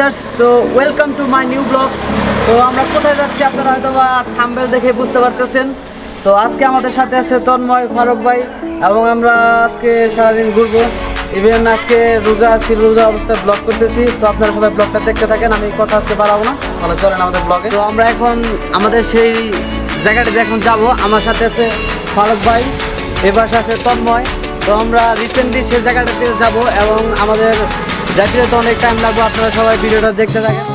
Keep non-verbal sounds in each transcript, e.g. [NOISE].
Viewers তো welcome to my new blog তো আমরা কোথায় যাচ্ছি আপনারা হয়তো বা থাম্বেল দেখে বুঝতে পারতেছেন। তো আজকে আমাদের সাথে আছে তন্ময় ফারুক ভাই এবং আমরা আজকে সারাদিন ঘুরবো। ইভেন আজকে রোজা আছি রোজা অবস্থায় ব্লগ করতেছি। তো আপনারা সবাই ব্লগটা দেখতে থাকেন, আমি কথা আজকে বাড়াবো না। তাহলে চলেন আমাদের ব্লগে তো আমরা এখন আমাদের সেই জায়গাটাতে এখন যাব। আমার সাথে আছে ফারুক ভাই, এ পাশে আছে তন্ময়। তো আমরা রিসেন্টলি সেই জায়গাটাতে যাব এবং আমাদের যাত্রীরা তো অনেক টাইম লাগবে আপনারা সবাই ভিডিওটা দেখতে থাকেন।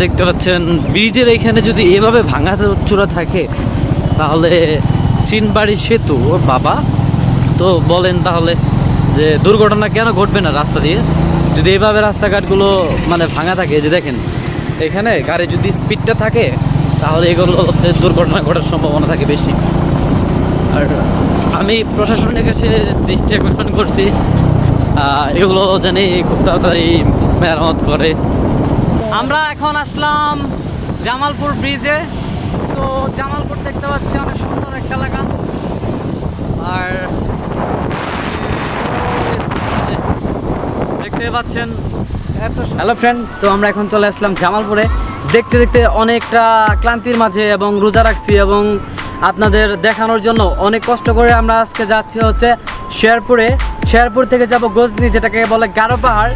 দেখতে পাচ্ছেন, ব্রিজের এখানে যদি এভাবে ভাঙা চূড়া থাকে, তাহলে চীনবাড়ি সেতু, ও বাবা। তো বলেন তাহলে যে দুর্ঘটনা কেন ঘটবে না রাস্তা দিয়ে? যদি এভাবে রাস্তাঘাটগুলো মানে ভাঙা থাকে যে দেখেন, এখানে গাড়ি যদি স্পিডটা থাকে, তাহলে এগুলোতে দুর্ঘটনা ঘটার সম্ভাবনা থাকে বেশি। আর আমি প্রশাসনের কাছে দৃষ্টি আকর্ষণ করছি এগুলো জানি খুব তাড়াতাড়ি মেরামত করে আমরা এখন আসলাম জামালপুর ব্রিজে। তো জামালপুর দেখতে পাচ্ছি, অনেক সুন্দর একটা এলাকা। আর দেখতে পাচ্ছেন হ্যালো ফ্রেন্ড তো আমরা এখন চলে আসলাম জামালপুরে। দেখতে দেখতে অনেকটা ক্লান্তির মাঝে এবং রোজা রাখছি এবং আপনাদের দেখানোর জন্য অনেক কষ্ট করে আমরা আজকে যাচ্ছি হচ্ছে শেরপুরে। শেরপুর থেকে যাব গজনি, যেটাকে বলে গারো পাহাড়।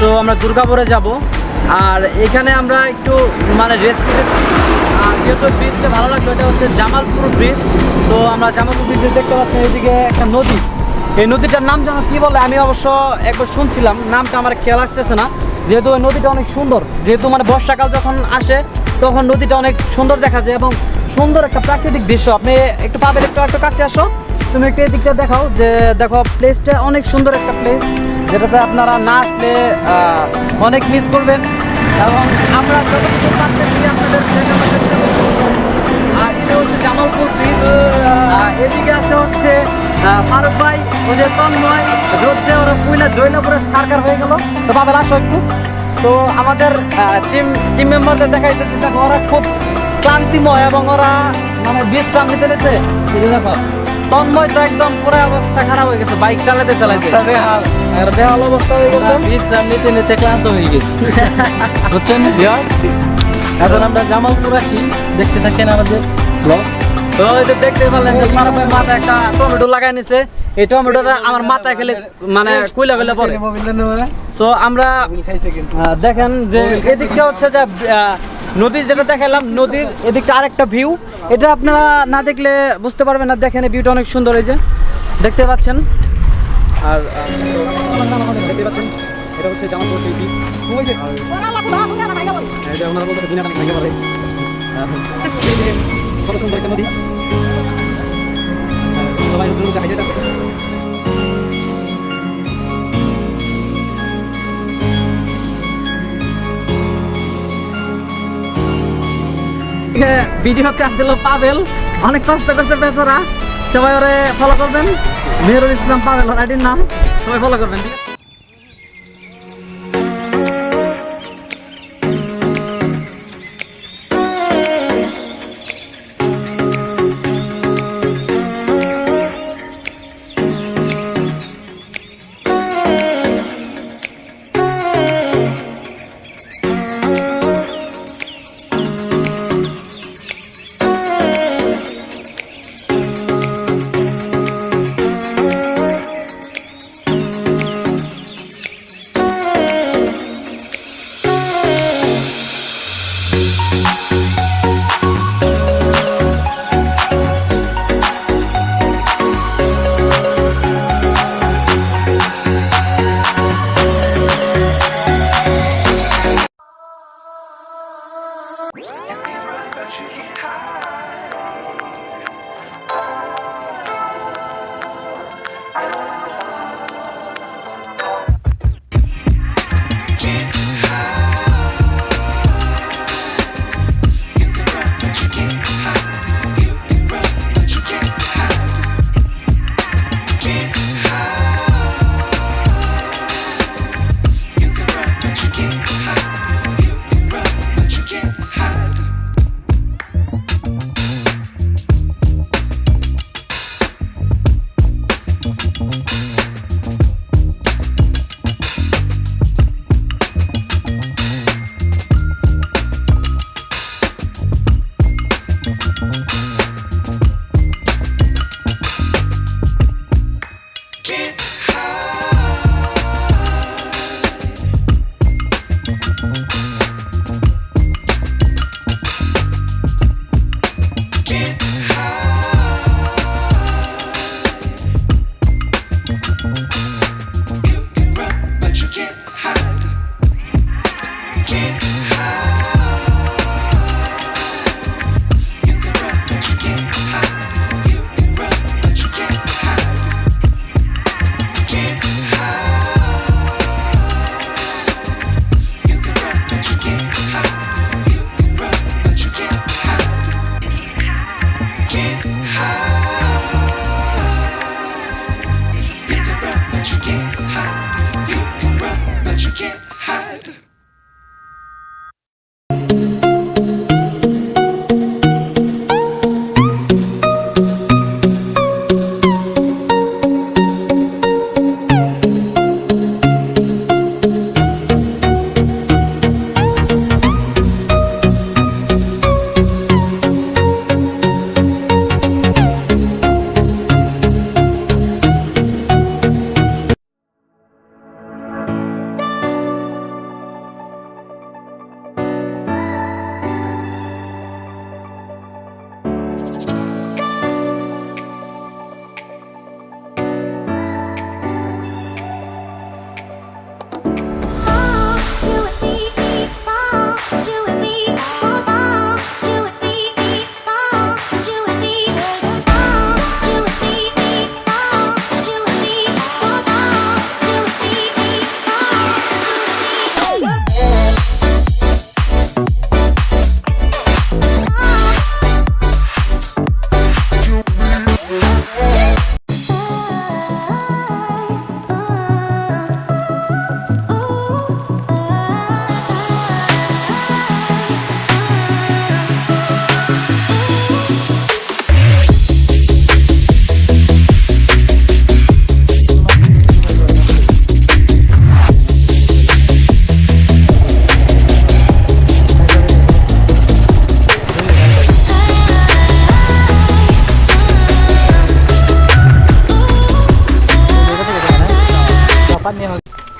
তো আমরা দুর্গাপুরে যাব। আর এখানে আমরা একটু মানে রেস্ট নিতেছি। আর যেহেতু ব্রিজটা ভালো লাগল, এটা হচ্ছে জামালপুর ব্রিজ তো আমরা জামালপুর ব্রিজে দেখতে পাচ্ছি এদিকে একটা নদী। এই নদীটার নাম যেন কি বলে, আমি অবশ্য একবার শুনছিলাম, নামটা আমার খেয়াল আসতেছে না। যেহেতু ওই নদীটা অনেক সুন্দর, যেহেতু মানে বর্ষাকাল যখন আসে, তখন নদীটা অনেক সুন্দর দেখা যায় এবং সুন্দর একটা প্রাকৃতিক দৃশ্য। আপনি একটু পাবেন, একটু একটু কাছে আসো। তুমি একটু এদিকটা দেখাও যে, দেখো প্লেসটা অনেক সুন্দর একটা প্লেস যেটাতে আপনারা না আসলে অনেক মিস করবেন। এবং আমরা জামালপুর ব্রিজ এদিকে হচ্ছে ওরা হয়ে তো আমাদের টিম টিম মেম্বারদের ওরা খুব ক্লান্তিময় এবং ওরা মানে বিশ্রাম নিতে নিতে দেখো তন্ময় তো একদম পুরো অবস্থা খারাপ হয়ে গেছে বাইক চালাতে চালাতে। আর বেহাল অবস্থা হয়ে গেছে। বিশ্রাম নিতে নিতে ক্লান্ত হয়ে গেছি। [LAUGHS] বুঝছেন এখন আমরা জামালপুর আছি। দেখতে থাকেন আমাদের ব্লগ তো দেখতে পারলেন যে একটা টমেটো লাগাই নিছে। এই টমেটোটা আমার মাথায় খেলে মানে কুইলা পরে তো আমরা দেখেন যে এদিকটা হচ্ছে যে আহ, নদী যেটা দেখালাম নদীর এদিকটা আরেকটা ভিউ এটা আপনারা না দেখলে বুঝতে পারবেন না দেখেন এই ভিউটা অনেক সুন্দর এই যে। দেখতে পাচ্ছেন? আর এটা হচ্ছে সবাই ভিডিওতে আসছিল পাবেল অনেক কষ্ট করছে বেচারা। সবাই ওরে ফলো করবেন। মেহরুল ইসলাম পাবেল ওর আইডির নাম। সবাই ফলো করবেন, ঠিক আছে?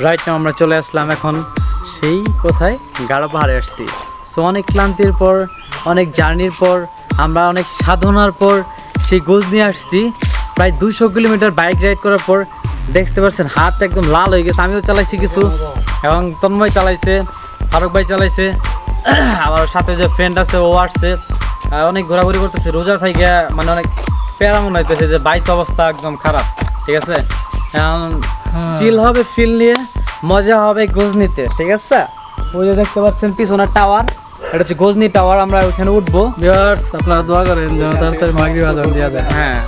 রাইট নাও আমরা চলে আসলাম এখন সেই কোথায়? গাঢ় পাহাড়ে আসছি। সো অনেক ক্লান্তির পর অনেক জার্নির পর আমরা অনেক সাধনার পর সেই গোজ নিয়ে আসছি। প্রায় দুশো কিলোমিটার বাইক রাইড করার পর দেখতে পাচ্ছেন হাত একদম লাল হয়ে গেছে। আমিও চালাইছি কিছু। এবং তন্ময় চালাইছে ফারুক ভাই চালাইছে। আমার সাথে যে ফ্রেন্ড আছে ও আসছে। অনেক ঘোরাঘুরি করতেছে। রোজা থেকে মানে অনেক প্যারা মনে হইতেছে যে বাইক অবস্থা একদম খারাপ। ঠিক আছে? চিল হবে ফিল নিয়ে। মজা হবে গজনিতে ঠিক আছে? ওই যে দেখতে পাচ্ছেন পিছনের টাওয়ার এটা হচ্ছে গজনি টাওয়ার আমরা ওখানে উঠবো। ভিউয়ার্স আপনারা দোয়া করেন যেন তাড়াতাড়ি মাগরিব আজান দিয়ে দেয় হ্যাঁ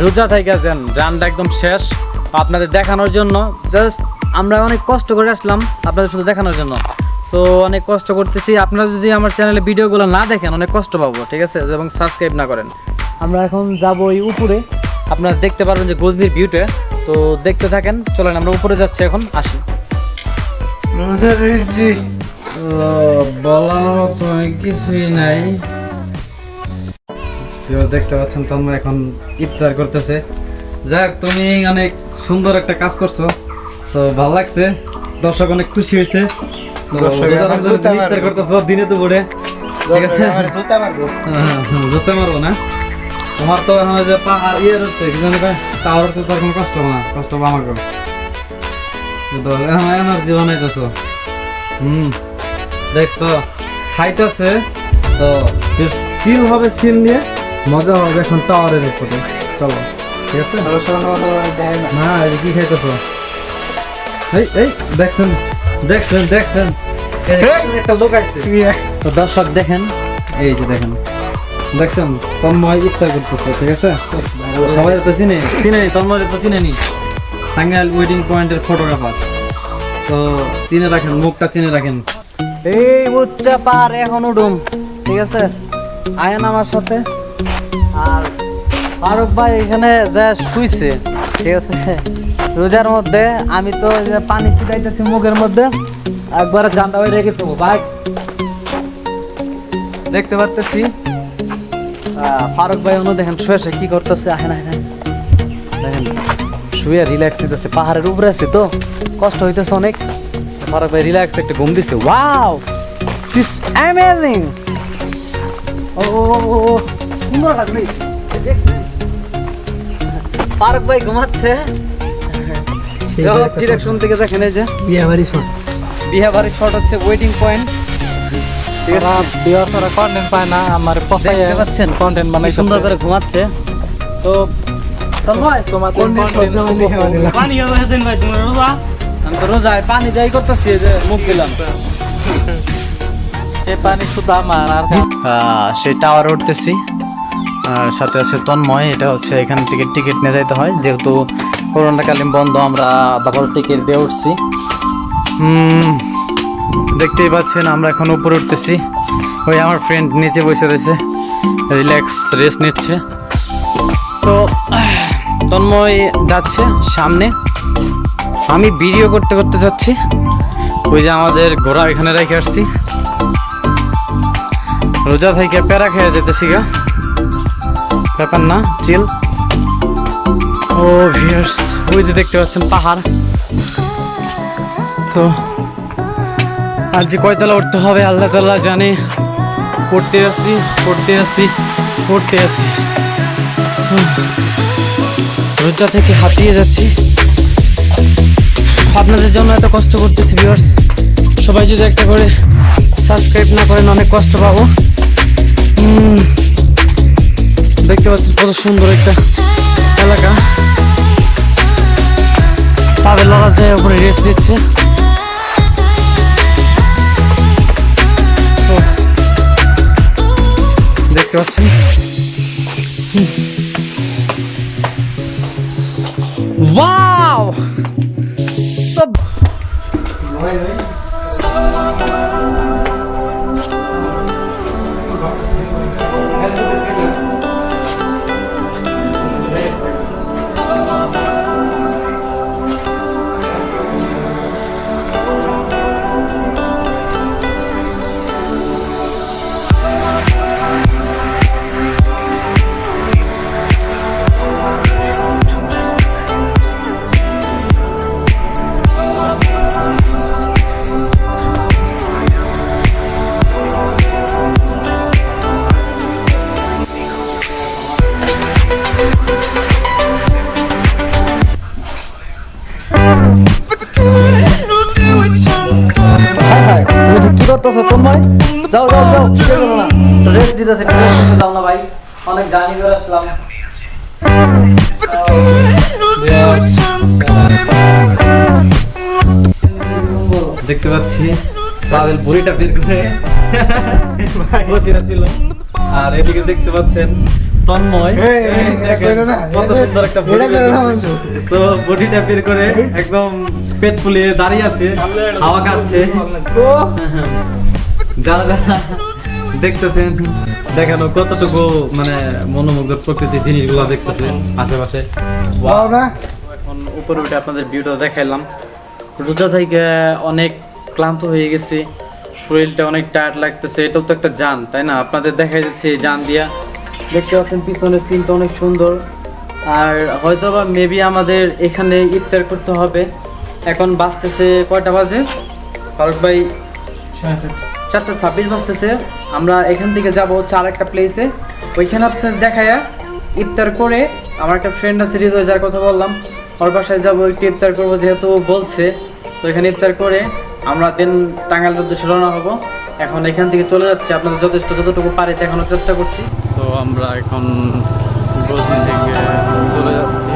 রোজা থেকে আছেন রানটা একদম শেষ। আপনাদের দেখানোর জন্য জাস্ট আমরা অনেক কষ্ট করে আসলাম আপনাদের শুধু দেখানোর জন্য। তো অনেক কষ্ট করতেছি। আপনারা যদি আমার চ্যানেলে ভিডিওগুলো না দেখেন অনেক কষ্ট পাবো ঠিক আছে? এবং সাবস্ক্রাইব না করেন। আমরা এখন যাব ওই উপরে। আপনারা দেখতে পারবেন যে গজনির ভিউটা তো দেখতে থাকেন চলেন আমরা উপরে যাচ্ছি এখন আসি। বলার মতো কিছুই নাই। দেখতে পাচ্ছেন তন্ময় এখন ইফতার করতেছে। যাক তুমি অনেক সুন্দর একটা কাজ করছ। তো ভালো লাগছে দর্শক অনেক খুশি হয়েছে। তো ইফতার করতেছো দিনে দুপুরে। ঠিক আছে? হ্যাঁ, জুতা মারবো না। তোমার তো এখন যে পাহাড় ইয়ে রয়েছে কি জানি টাওয়ার তো তোর কোনো কষ্ট না। কষ্ট তো এখন এনার্জি বানাইতেছো হুম দেখছ খাইতেছে তো চিল হবে চিল নিয়ে মজা হবে এখন টাওয়ারের উপরে। চলো ঠিক আছে? না। কি খাইতেছো? এই এই দেখছেন দেখছেন দেখছেন। একটা লোক আছে তো দর্শক দেখেন এই যে দেখেন। দেখছেন তন্ময় ইফতার করতেছে ঠিক আছে? সবাই তো চিনে চিনে তন্ময় তো চিনে নি টাঙ্গাইল ওয়েডিং পয়েন্টের ফটোগ্রাফার। তো চিনে রাখেন, মুখটা চিনে রাখেন। এই উচ্চা পার, এখন উডুম, ঠিক আছে? আয়ান আমার সাথে। আর ফারুক ভাই এখানে যা শুইছে, ঠিক আছে? রোজার মধ্যে আমি তো পানি ছিটাইতেছি মুখের মধ্যে, একবার জানটা হয়ে রেখে দেবো, ভাই। দেখতে পারতেছি? ফারুক ভাই অনু দেখেন, শুয়ে শুয়ে কি করতেছে? আহেন আহেন। দেখেন। শুয়ে রিল্যাক্স দিতেছে পাহাড়ের উপরে আছে তো কষ্ট হইতেছে অনেক। ফারুক ভাই রিল্যাক্স একটা ঘুম দিছে। ওয়াও দিস অ্যামেজিং ও সুন্দর? ফারুক ভাই ঘুমাচ্ছে। ডিরেকশন থেকে দেখেন এই যে। বিয়ে বাড়ির শট হচ্ছে ওয়েটিং পয়েন্ট ঠিক আছে? ভিউয়ার্স কন্টেন্ট পায় না আমার পছন্দ। পাচ্ছেন? কন্টেন্ট বানাই সুন্দর করে ঘুমাচ্ছে। তো পানি ভাই তুমি রোজা? আমি তো রোজায় পানি যাই করতেছি যে মুখ দিলাম। এই পানি শুধু আমার আর সেই টাওয়ারে উঠতেছি। আর সাথে আছে তন্ময় এটা হচ্ছে এখান থেকে টিকিট নিয়ে যাইতে হয়। যেহেতু করোনাকালীন বন্ধ আমরা ডাবল টিকিট দিয়ে উঠছি। দেখতেই পাচ্ছেন আমরা এখন উপরে উঠতেছি। ওই আমার ফ্রেন্ড নিচে বসে রয়েছে। রিল্যাক্স রেস্ট নিচ্ছে। তো তন্ময় যাচ্ছে সামনে। আমি ভিডিও করতে করতে যাচ্ছি। ওই যে আমাদের ঘোড়া এখানে রেখে আসছি। রোজা থেকে প্যারা খেয়ে যেতেছি গা। ব্যাপার না চিল ও ভিয়ার্স ওই যে দেখতে পাচ্ছেন পাহাড়। তো, আর যে কয়তলা উঠতে হবে, আল্লাহ তাল্লাহ জানে। পড়তে আসছি পড়তে আসছি পড়তে আসছি। রোজা থেকে হাঁপিয়ে যাচ্ছি। আপনাদের জন্য এত কষ্ট করতেছি ভিউয়ার্স সবাই যদি একটা করে সাবস্ক্রাইব না করেন, অনেক কষ্ট পাবো। দেখতে পাচ্ছেন কত সুন্দর একটা এলাকা। পাবেল লড়া যায়, উপরে রেস্ট দিচ্ছে দেখতে পাচ্ছেন? ওয়াও যাও যাও যাও না? রেস্ট দিতেছে দাও না ভাই। অনেক করে আসলাম। দেখতে পাচ্ছি পাবেল বুড়িটা বের করে বসে আর এদিকে দেখতে পাচ্ছেন তন্ময়। কত সুন্দর একটা তো বডিটা বের করে একদম পেট ফুলিয়ে দাঁড়িয়ে আছে হাওয়া খাচ্ছে। যারা যারা দেখতেছেন দেখানো কতটুকু মানে মনোমুগ্ধ প্রকৃতির জিনিসগুলো দেখতেছেন আশেপাশে। এখন উপরে উঠে আপনাদের ভিউটা দেখাইলাম। রোজা থেকে অনেক ক্লান্ত হয়ে গেছি শরীরটা অনেক টায়ার্ড লাগতেছে এটাও তো একটা যান তাই না? আপনাদের দেখাই যাচ্ছে যান দিয়া। দেখতে পাচ্ছেন, পিছনের সিনটা অনেক সুন্দর। আর হয়তো বা মেবি আমাদের এখানে ইফতার করতে হবে। এখন বাজতেছে কয়টা বাজে? ফারুক ভাই, চারটা ছাব্বিশ বাজতেছে। আমরা এখান থেকে যাব হচ্ছে আর একটা প্লেসে ওইখানে আপনার দেখায়া ইফতার করে আমার একটা ফ্রেন্ড আছে, হৃদয়, যার কথা বললাম। ওর বাসায় যাব, একটু ইফতার করব, যেহেতু বলছে। তো এখানে ইফতার করে আমরা দেন টাঙ্গাইলের উদ্দেশ্যে রওনা হব। এখন এখান থেকে চলে যাচ্ছি। আপনাদের যথেষ্ট, যতটুকু পারি দেখানোর চেষ্টা করছি। তো আমরা এখন বসি থেকে চলে যাচ্ছি।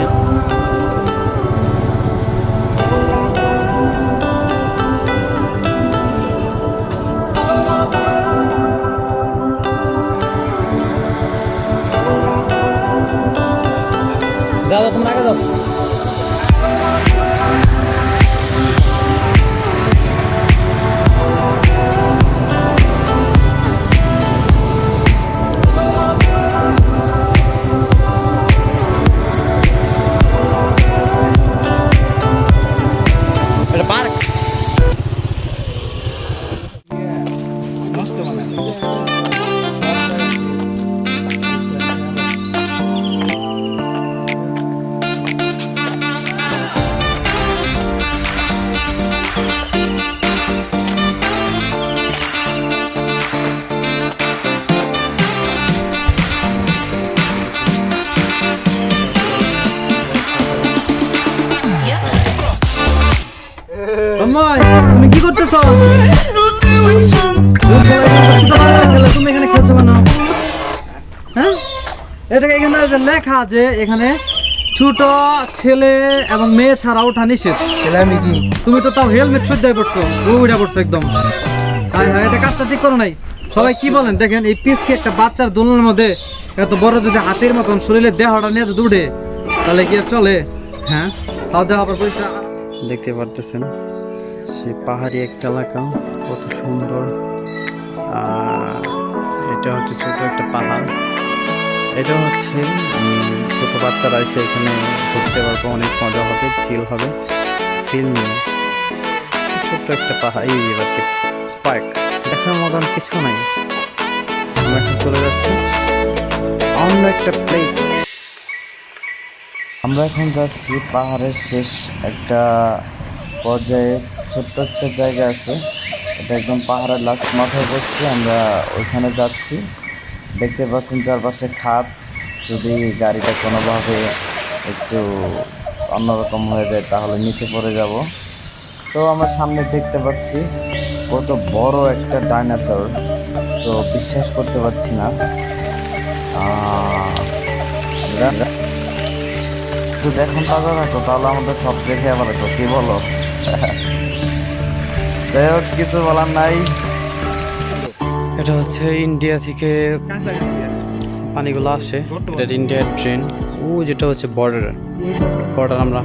তুমি তুমি এখানে খেলছো কেন? হ্যাঁ? এটাকে এখানে যে লেখা আছে এখানে ছোট ছেলে এবং মেয়ে ছাড়া ওঠা নিষেধ। তুমি তো তাও হেলমেট সজ্জায় পড়ছো উইটা পড়ছো একদম। হ্যাঁ হ্যাঁ এটা কাজটা ঠিক করো নাই। সবাই কি বলেন? দেখেন এই পিসকে একটা বাচ্চার দোলনের মধ্যে এত বড় যদি হাতের মতন শরীরে দেহটা নিয়ে যদি উঠে তাহলে কি চলে? হ্যাঁ? তাও দেহ আবার পরিষ্কার দেখতে পারতেছেন। সে পাহাড়ি একটা এলাকা, কত সুন্দর। আর এটা হচ্ছে ছোট একটা পাহাড়। এটা হচ্ছে ছোট বাচ্চারা এসে এখানে ঘুরতে পারবে, অনেক মজা হবে চিল হবে ফিল নিয়ে। ছোট্ট একটা পাহাড়, এই এবার পার্ক, দেখার মতন কিছু নাই। আমরা এখন চলে যাচ্ছি। অন্য একটা প্লেস আমরা এখন যাচ্ছি পাহাড়ের শেষ একটা পর্যায়ে। ছোট্ট একটা জায়গা আছে। এটা একদম পাহাড়ের লাস্ট মাথায় বসছি, আমরা ওইখানে যাচ্ছি। দেখতে পাচ্ছেন চারপাশে খাত। যদি গাড়িটা কোনোভাবে একটু অন্যরকম হয়ে যায়, তাহলে নিচে পড়ে যাব। তো আমরা সামনে দেখতে পাচ্ছি, কত বড় একটা ডাইনোসর তো বিশ্বাস করতে পারছি না। এখন তাজা থাকো, তাহলে আমাদের সব দেখে আবার কি বলো? [LAUGHS] যাই হোক, কিছু বলার নাই। এটা হচ্ছে ইন্ডিয়া থেকে পানিগুলো আসে। এটা ইন্ডিয়ার ট্রেন। ও, যেটা হচ্ছে বর্ডার বর্ডার আমরা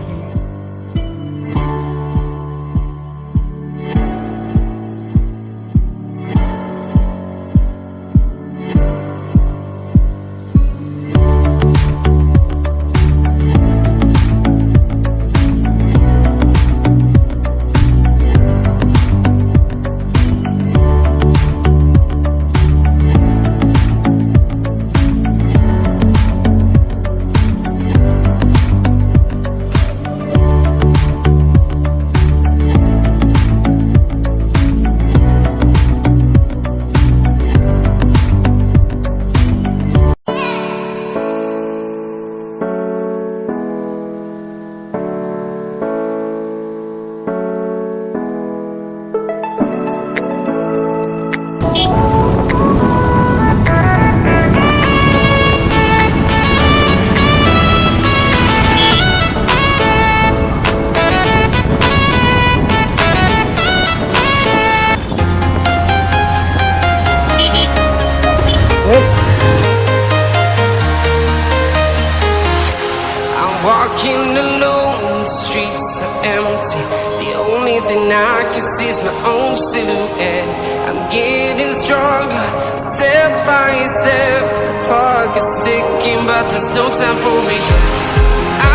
is my own silhouette. I'm getting stronger, step by step. The clock is ticking, but there's no time for regrets.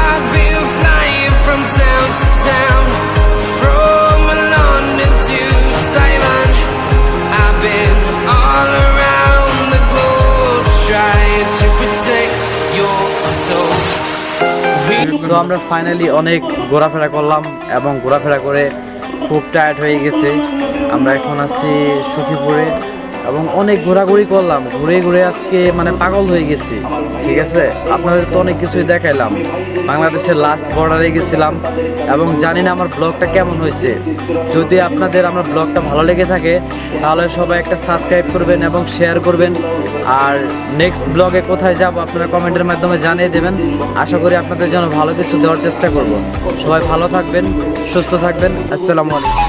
I've been flying from town to town, from London to Taiwan. I've been all around the globe trying to protect your soul. তো আমরা finally অনেক ঘোরাফেরা করলাম এবং ঘোরাফেরা করে খুব tired হয়ে গেছে। আমরা এখন আছি সুখীপুরে। এবং অনেক ঘোরাঘুরি করলাম। ঘুরে ঘুরে আজকে মানে পাগল হয়ে গেছি, ঠিক আছে? আপনাদের তো অনেক কিছুই দেখাইলাম। বাংলাদেশের লাস্ট বর্ডারে গেছিলাম এবং জানি না আমার ব্লগটা কেমন হয়েছে। যদি আপনাদের আমার ব্লগটা ভালো লেগে থাকে, তাহলে সবাই একটা সাবস্ক্রাইব করবেন এবং শেয়ার করবেন। আর নেক্সট ব্লগে কোথায় যাব আপনারা কমেন্টের মাধ্যমে জানিয়ে দেবেন। আশা করি আপনাদের জন্য ভালো কিছু দেওয়ার চেষ্টা করব। সবাই ভালো থাকবেন, সুস্থ থাকবেন। আসসালামু আলাইকুম।